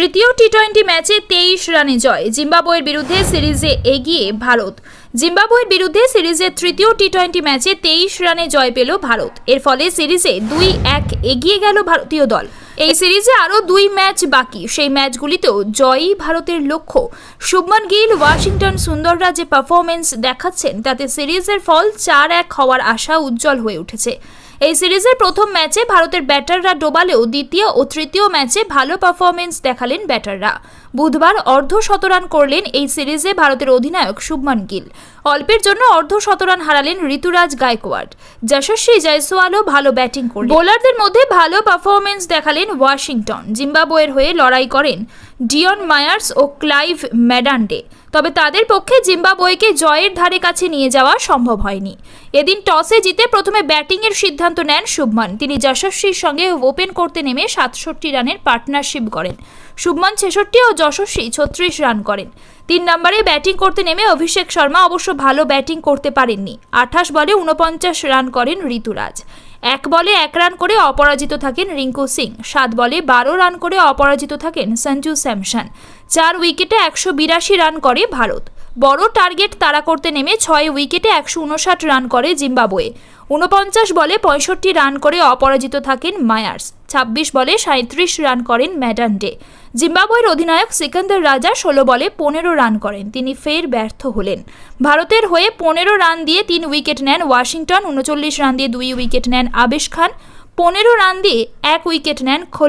তৃতীয় T twenty ম্যাচে তেইশ রানে জয়। জিম্বাবুয়ের বিরুদ্ধে সিরিজে এগিয়ে ভারত। জিম্বাবুয়ের বিরুদ্ধে সিরিজের তৃতীয় টি টোয়েন্টি ম্যাচে তেইশ রানে জয় পেল ভারত। এর ফলে সিরিজে দুই এক এগিয়ে গেল ভারতীয় দল। এই সিরিজে আরও দুই ম্যাচ বাকি। সেই ম্যাচগুলিতেও জয়ই ভারতের লক্ষ্য। শুভমন গিল, ওয়াশিংটন সুন্দররা যে পারফরমেন্স দেখাচ্ছেন, তাতে সিরিজের ফল চার এক হওয়ার আশা উজ্জ্বল হয়ে উঠেছে। এই সিরিজের প্রথম ম্যাচে ভারতের ব্যাটাররা ডোবালেও দ্বিতীয় ও তৃতীয় ম্যাচে ভালো পারফরমেন্স দেখালেন ব্যাটাররা। বুধবার অর্ধ শতরান করলেন এই সিরিজে ভারতের অধিনায়ক শুভমান গিল। অল্পের জন্য অর্ধ শতরান হারালেন ঋতুরাজ গায়কোয়াড। যশস্বী জয়সওয়ালও ভালো ব্যাটিং করলেন। বোলারদের মধ্যে ভালো পারফরমেন্স দেখালেন ওয়াশিংটন। জিম্বাবোয়ের হয়ে লড়াই করেন ডিয়ন মায়ার্স ও ক্লাইভ ম্যাডান্ডে। তবে তাদের পক্ষে জিম্বাবুয়েকে জয়ের ধারে কাছে নিয়ে যাওয়া সম্ভব হয়নি। এদিন টসে জিতে প্রথমে ব্যাটিংয়ের সিদ্ধান্ত নেন শুভমান। তিনি যশস্বীর সঙ্গে ওপেন করতে নেমে সাতষট্টি রানের পার্টনারশিপ করেন। শুভমান ছেষট্টি ও যশস্বী ছত্রিশ রান করেন। তিন নম্বরে ব্যাটিং করতে নেমে অভিষেক শর্মা অবশ্য ভালো ব্যাটিং করতে পারেননি। আঠাশ বলে উনপঞ্চাশ রান করেন ঋতুরাজ। এক বলে এক রান করে অপরাজিত থাকেন রিঙ্কু সিং, সাত বলে বারো রান করে অপরাজিত থাকেন সঞ্জু স্যামসন। চার উইকেটে একশো বিরাশি রান করে ভারত। বড় টার্গেট তাড়া করতে নেমে ছয় উইকেটে একশো উনষাট রান করে জিম্বাবুয়ে। উনপঞ্চাশ বলে পঁয়ষট্টি রান করে অপরাজিত থাকেন মায়ার্স, ছাব্বিশ বলে সাঁত্রিশ রান করেন ম্যাডান্ডে। জিম্বাবুয়ের অধিনায়ক সিকান্দার রাজা ষোলো বলে পনেরো রান করেন, তিনি ফের ব্যর্থ হলেন। ভারতের হয়ে পনেরো রান দিয়ে তিন উইকেট নেন ওয়াশিংটন, উনচল্লিশ রান দিয়ে দুই উইকেট নেন আবেশ খান, পনেরো রান দিয়ে এক উইকেট নেন খলিল